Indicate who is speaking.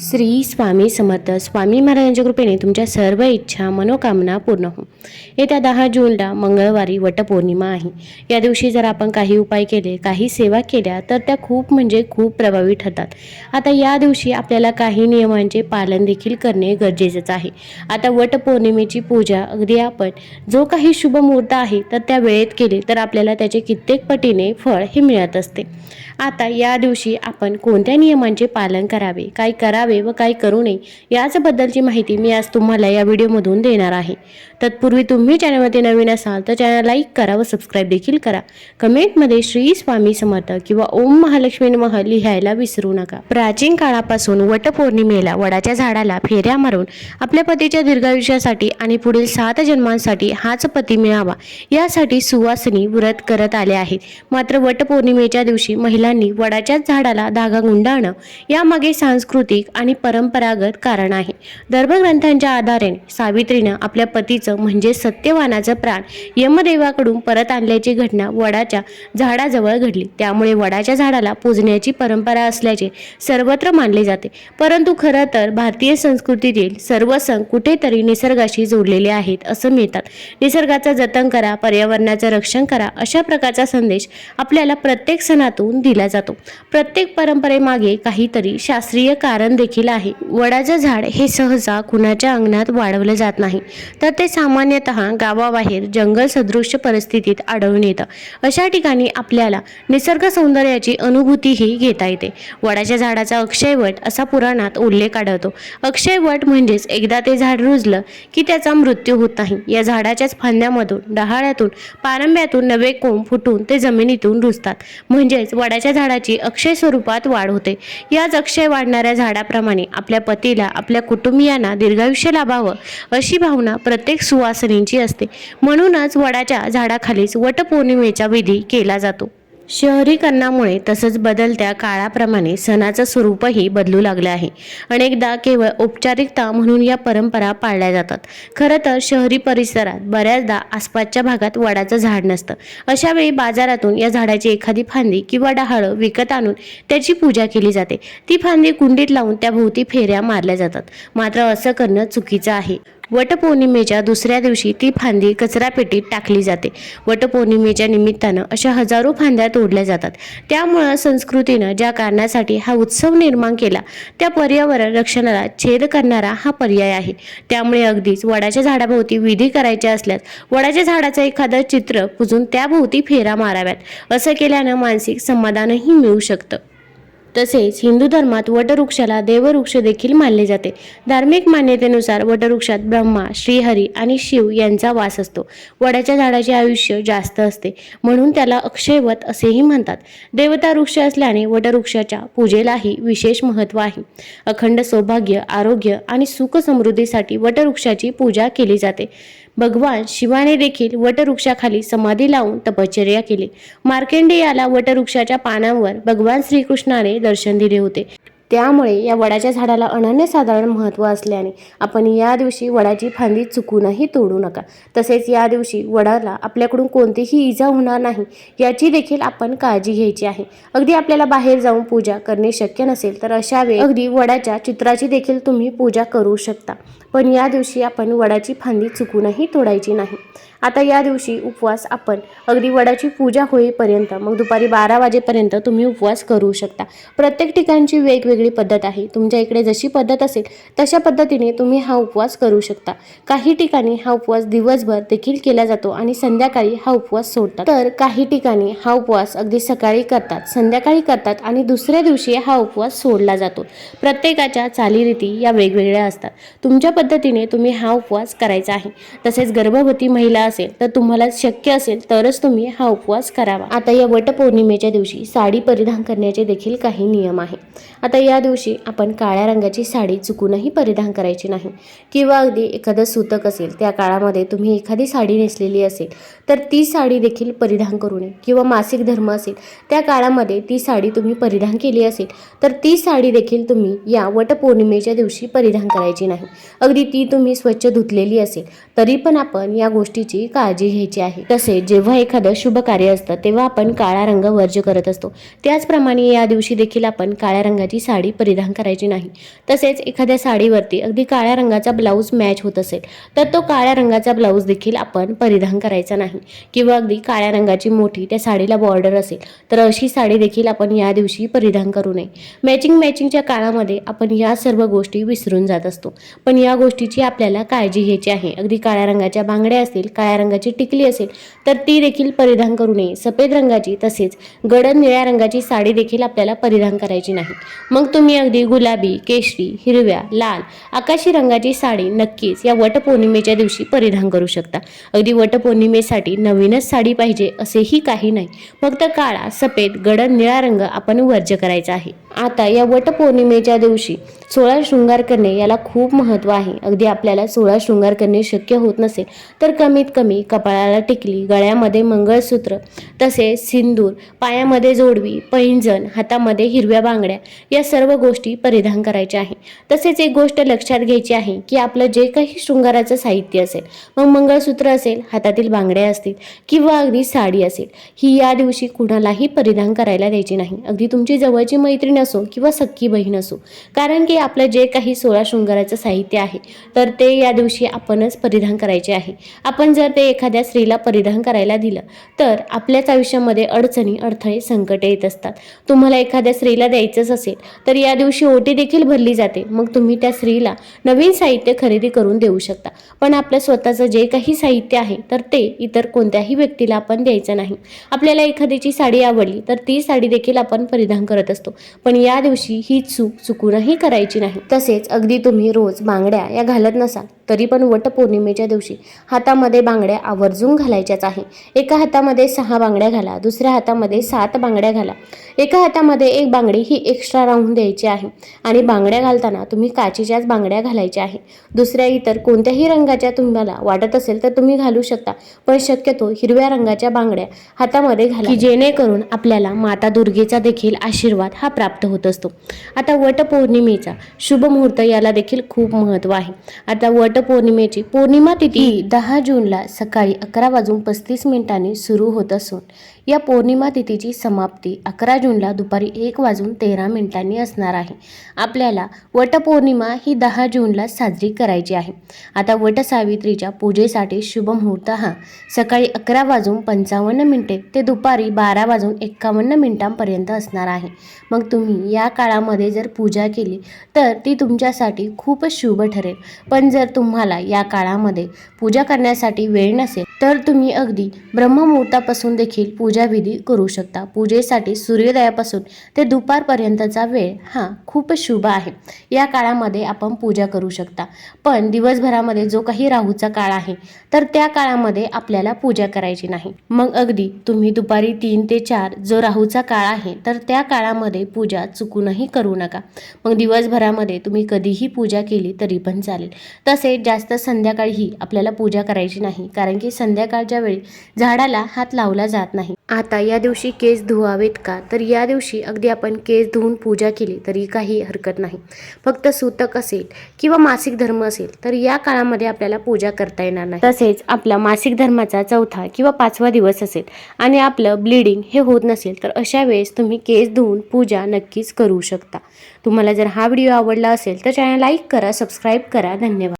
Speaker 1: श्री स्वामी समर्थ. स्वामी महाराजांच्या कृपेने तुमच्या सर्व इच्छा मनोकामना पूर्ण हो येत्या दहा जूनला मंगळवारी वटपौर्णिमा आहे. या दिवशी जर आपण काही उपाय केले काही सेवा केल्या तर त्या खूप म्हणजे खूप प्रभावी ठरतात आता या दिवशी आपल्याला काही नियमांचे पालन देखील करणे गरजेचंच आहे. आता वटपौर्णिमेची पूजा अगदी आपण जो काही शुभ मुहूर्त आहे तर त्या वेळेत केले तर आपल्याला त्याचे कित्येक पटीने फळ हे मिळत असते. आता या दिवशी आपण कोणत्या नियमांचे पालन करावे काय करावे व काय करू नये याचबद्दलची माहिती मी आज तुम्हाला या व्हिडिओमधून देणार आहे. तत्पूर्वी तुम्ही चॅनलमध्ये नवीन असाल तर चॅनल लाईक करा व सबस्क्राईब देखील करा. कमेंटमध्ये श्री स्वामी समर्थ किंवा ओम महालक्ष्मी नमः लिहायला विसरू नका. प्राचीन काळापासून वटपौर्णिमेला वडाच्या झाडाला फेऱ्या मारून आपल्या पतीच्या दीर्घायुष्यासाठी आणि पुढील सात जन्मांसाठी हाच पती मिळावा यासाठी सुवासिनी व्रत करत आले आहेत. मात्र वटपौर्णिमेच्या दिवशी महिला महिलांनी वडाच्याच झाडाला धागा गुंडाळणं यामागे सांस्कृतिक आणि परंपरागत कारण आहे. धर्मग्रंथांच्या आधारे सावित्रीनं आपल्या पतीचं म्हणजे सत्यवानाचं प्राण यमदेवाकडून परत आणल्याची घटना वडाच्या झाडाजवळ घडली. त्यामुळे वडाच्या झाडाला पूजण्याची परंपरा असल्याचे सर्वत्र मानले जाते. परंतु खरं तर भारतीय संस्कृतीतील सर्व सण कुठेतरी निसर्गाशी जोडलेले आहेत असं मिळतात. निसर्गाचं जतन करा पर्यावरणाचं रक्षण करा अशा प्रकारचा संदेश आपल्याला प्रत्येक सणातून दिला जातो. प्रत्येक परंपरेमागे काहीतरी शास्त्रीय कारण देखील आहे. वडाचं झाड हे सहसा कुणाच्या अंगणात वाढवलं जात नाही. तर ते सामान्यतः गावाबाहेर जंगल सदृश परिस्थितीत आढळून येतं. अशा ठिकाणी आपल्याला निसर्ग सौंदर्याची अनुभूतीही घेता येते. वडाच्या झाडाचा अक्षयवट असा पुराणात उल्लेख आढळतो. अक्षयवट म्हणजेच एकदा ते झाड रुजलं की त्याचा मृत्यू होत नाही. या झाडाच्याच फांद्यामधून डहाळ्यातून पारंब्यातून नवे कोंब फुटून ते जमिनीतून रुजतात. म्हणजेच वडाच्या झाडाची अक्षय स्वरूपात वाढ होते. याच अक्षय वाढणाऱ्या झाडाप्रमाणे आपल्या पतीला आपल्या कुटुंबियांना दीर्घायुष्य लाभावं अशी भावना प्रत्येक सुवासिनींची असते. म्हणूनच वडाच्या झाडाखालीच वटपौर्णिमेचा विधी केला जातो. शहरीकरणामुळे तसंच बदलत्या काळाप्रमाणे सणाचं स्वरूपही बदलू लागलं आहे. अनेकदा केवळ औपचारिकता म्हणून या परंपरा पाळल्या जातात. खरं तर शहरी परिसरात बऱ्याचदा आसपासच्या भागात वडाचं झाड नसतं. अशा वेळी बाजारातून या झाडाची एखादी फांदी किंवा डहाळं विकत आणून त्याची पूजा केली जाते. ती फांदी कुंडीत लावून त्याभोवती फेऱ्या मारल्या जातात. मात्र असं करणं चुकीचं आहे. वटपौर्णिमेच्या दुसऱ्या दिवशी ती फांदी कचरापेटीत टाकली जाते. वटपौर्णिमेच्या निमित्तानं अशा हजारो फांद्या तोडल्या जातात. त्यामुळं संस्कृतीनं ज्या कारणासाठी हा उत्सव निर्माण केला त्या पर्यावरण रक्षणाला छेद करणारा हा पर्याय आहे. त्यामुळे अगदीच वडाच्या झाडाभोवती विधी करायच्या असल्यास वडाच्या झाडाचं एखादं चित्र पुजून त्याभोवती फेरा माराव्यात. असं केल्यानं मानसिक समाधानही मिळू शकतं. तसेच हिंदू धर्मात वटवृक्षाला देववृक्ष देखील मानले जाते. धार्मिक मान्यतेनुसार वटवृक्षात ब्रह्मा श्रीहरी आणि शिव यांचा वास असतो. वडाच्या झाडाचे आयुष्य जास्त असते म्हणून त्याला अक्षयवत असेही म्हणतात. देवता वृक्ष असल्याने वटवृक्षाच्या पूजेलाही विशेष महत्त्व आहे. अखंड सौभाग्य आरोग्य आणि सुख समृद्धीसाठी वटवृक्षाची पूजा केली जाते. भगवान शिवाने देखील वटवृक्षाखाली समाधी लावून तपश्चर्या केली. मार्केंडेयाला वटवृक्षाच्या पानांवर भगवान श्रीकृष्णाने दर्शन दिले होते. त्यामुळे या वडाच्या झाडाला अनन्यसाधारण महत्त्व असल्याने आपण या दिवशी वडाची फांदी चुकूनही तोडू नका. तसेच या दिवशी वडाला आपल्याकडून कोणतीही इजा होणार नाही याची देखील आपण काळजी घ्यायची आहे. अगदी आपल्याला बाहेर जाऊन पूजा करणे शक्य नसेल तर अशा वेळी अगदी वडाच्या चित्राची देखील तुम्ही पूजा करू शकता. पण या दिवशी आपण वडाची फांदी चुकूनही तोडायची नाही. आता या दिवशी उपवास आपण अगदी वडाची पूजा होईपर्यंत मग दुपारी बारा वाजेपर्यंत तुम्ही उपवास करू शकता. प्रत्येक ठिकाणची वेगवेगळी पद्धत आहे. तुमच्या इकडे जशी पद्धत असेल तशा पद्धतीने तुम्ही हा उपवास करू शकता. काही ठिकाणी हा उपवास दिवसभर देखील केला जातो आणि संध्याकाळी हा उपवास सोडतात. तर काही ठिकाणी हा उपवास अगदी सकाळी करतात संध्याकाळी करतात आणि दुसऱ्या दिवशी हा उपवास सोडला जातो. प्रत्येकाच्या चालीरीती या वेगवेगळ्या असतात. तुमच्या पद्धतीने तुम्ही हा उपवास करायचा आहे. तसेच गर्भवती महिला असेल तर तुम्हाला शक्य असेल तरच तुम्ही हा उपवास करावा. आता या वटपौर्णिमेच्या दिवशी साडी परिधान करण्याचे देखील काही नियम आहे आता या दिवशी आपण काळ्या रंगाची साडी चुकूनही परिधान करायची नाही. किंवा अगदी एखादं सुतक असेल त्या काळामध्ये तुम्ही एखादी साडी नेसलेली असेल तर ती साडी देखील परिधान करू नये. किंवा मासिक धर्म असेल त्या काळामध्ये ती साडी तुम्ही परिधान केली असेल तर ती साडी देखील तुम्ही या वटपौर्णिमेच्या दिवशी परिधान करायची नाही. अगदी ती तुम्ही स्वच्छ धुतलेली असेल तरी पण आपण या गोष्टीची रंगाची काळजी घ्यायची आहे. तसे जेव्हा एखादं शुभ कार्य असतं तेव्हा आपण काळा रंग वर्ज करत असतो. त्याचप्रमाणे या दिवशी देखील आपण काळ्या रंगाची साडी परिधान करायची नाही. तसेच एखाद्या साडीवरती अगदी काळ्या रंगाचा ब्लाऊज मॅच होत असेल तर तो काळ्या रंगाचा ब्लाऊज देखील आपण परिधान करायचा नाही. किंवा अगदी काळ्या रंगाची मोठी त्या साडीला बॉर्डर असेल तर अशी साडी देखील आपण या दिवशी परिधान करू नये. मॅचिंग मॅचिंगच्या काळामध्ये आपण या सर्व गोष्टी विसरून जात असतो. पण या गोष्टीची आपल्याला काळजी घ्यायची आहे. अगदी काळ्या रंगाच्या बांगड्या असतील काळ्या काळ्या रंगाची टिकली असेल तर ती देखील परिधान करू नये. सफेद रंगाची तसेच गडद निळ्या रंगाची साडी देखील आपल्याला परिधान करायची नाही. मग तुम्ही अगदी गुलाबी केशरी हिरव्या लाल आकाशी रंगाची साडी नक्कीच या वटपौर्णिमेच्या दिवशी परिधान करू शकता. अगदी वटपौर्णिमेसाठी नवीनच साडी पाहिजे असेही काही नाही. फक्त काळा सफेद गडद निळा रंग आपण वर्ज्य करायचा आहे. आता या वटपौर्णिमेच्या दिवशी सोळा शृंगार करणे याला खूप महत्त्व आहे. अगदी आपल्याला सोळा शृंगार करणे शक्य होत नसेल तर कमीत कमी कपाळाला टिकली गळ्यामध्ये मंगळसूत्र तसेच सिंदूर पायामध्ये जोडवी पैंजण हातामध्ये हिरव्या बांगड्या या सर्व गोष्टी परिधान करायच्या आहे. तसेच एक गोष्ट लक्षात घ्यायची आहे की आपलं जे काही शृंगाराचं साहित्य असेल मग मंगळसूत्र असेल हातातील बांगड्या असतील किंवा अगदी साडी असेल ही या दिवशी कुणालाही परिधान करायला द्यायची नाही. अगदी तुमची जवळची मैत्रीण असो किंवा सख्खी बहीण असो. कारण की आपलं जे काही सोळा शृंगाराचं साहित्य आहे तर ते या दिवशी आपणच परिधान करायचे आहे. आपण जर ते एखाद्या स्त्रीला परिधान करायला दिलं तर आपल्याच आयुष्यामध्ये अडचणी अडथळे संकटे येत असतात. तुम्हाला एखाद्या स्त्रीला द्यायचंच असेल तर या दिवशी ओटी देखील भरली जाते. मग तुम्ही त्या स्त्रीला नवीन साहित्य खरेदी करून देऊ शकता. पण आपलं स्वतःचं जे काही साहित्य आहे तर ते इतर कोणत्याही व्यक्तीला आपण द्यायचं नाही. आपल्याला एखाद्याची साडी आवडली तर ती साडी देखील आपण परिधान करत असतो. पण या दिवशी ही चूक चुकूनही करायची नाही. तसेच अगदी तुम्ही रोज बांगड्या या घालत नसाल तरी पण वटपौर्णिमेच्या दिवशी हातामध्ये बांगड्या आवर्जून घालायच्याच आहे. एका हातामध्ये सहा बांगड्या घाला दुसऱ्या हातामध्ये सात बांगड्या घाला. एका हातामध्ये एक बांगडी ही एक्स्ट्रा राहून द्यायची आहे आणि बांगड्या घालताना तुम्ही काचेच्याच बांगड्या घालायच्या आहे. दुसऱ्या इतर कोणत्याही रंगाच्या तुम्हाला वाटत असेल तर तुम्ही घालू शकता पण शक्यतो हिरव्या रंगाच्या बांगड्या हातामध्ये घाला. जेणेकरून आपल्याला माता दुर्गेचा देखील आशीर्वाद हा प्राप्त होत असतो. आता वटपौर्णिमेचा शुभ मुहूर्त याला देखील खूप महत्त्व आहे. आता वटपौर्णिमेची पौर्णिमा तिथी दहा जूनला सकाळी अकरा वाजून पस्तीस मिनिटांनी सुरू होत असून या पौर्णिमा तिथीची समाप्ती अकरा जूनला दुपारी एक वाजून तेरा मिनिटांनी असणार आहे. आपल्याला वटपौर्णिमा ही दहा जूनला साजरी करायची आहे. आता वटसावित्रीच्या पूजेसाठी शुभ मुहूर्त हा. सकाळी अकरा वाजून पंचावन्न मिनिटे ते दुपारी बारा वाजून एक्कावन्न मिनिटांपर्यंत असणार आहे. मग तुम्ही या काळामध्ये जर पूजा केली तर ती तुमच्यासाठी खूपच शुभ ठरेल. पण जर तुम्हाला या काळामध्ये पूजा करण्यासाठी वेळ नसेल तर तुम्ही अगदी ब्रह्ममुहूर्तापासून देखील पूजा पूजाविधी करू शकता. पूजेसाठी सूर्योदयापासून ते दुपारपर्यंतचा वेळ हा खूपच शुभ आहे. या काळामध्ये आपण पूजा करू शकता. पण दिवसभरामध्ये जो काही राहूचा काळ आहे तर त्या काळामध्ये आपल्याला पूजा करायची नाही. मग अगदी तुम्ही दुपारी तीन ते चार जो राहूचा काळ आहे तर त्या काळामध्ये पूजा चुकूनही करू नका. मग दिवसभरामध्ये तुम्ही कधीही पूजा केली तरी पण चालेल. तसेच जास्त संध्याकाळीही आपल्याला पूजा करायची नाही कारण की संध्याकाळच्या वेळी झाडाला हात लावला जात नाही. आता या दिवशी केस धुवावेत का? तर या दिवशी अगदी आपण केस धुवून पूजा केली तरी काही हरकत नाही. फक्त सूतक असेल किंवा मासिक धर्म असेल तर या काळामध्ये आपल्याला पूजा करता येणार नाही. तसेच आपला मासिक धर्माचा चौथा किंवा पाचवा दिवस असेल आणि आपलं ब्लिडिंग हे होत नसेल तर अशा वेळेस तुम्ही केस धुवून पूजा नक्कीच करू शकता. तुम्हाला जर हा व्हिडिओ आवडला असेल तर चॅनल लाईक करा सबस्क्राईब करा. धन्यवाद.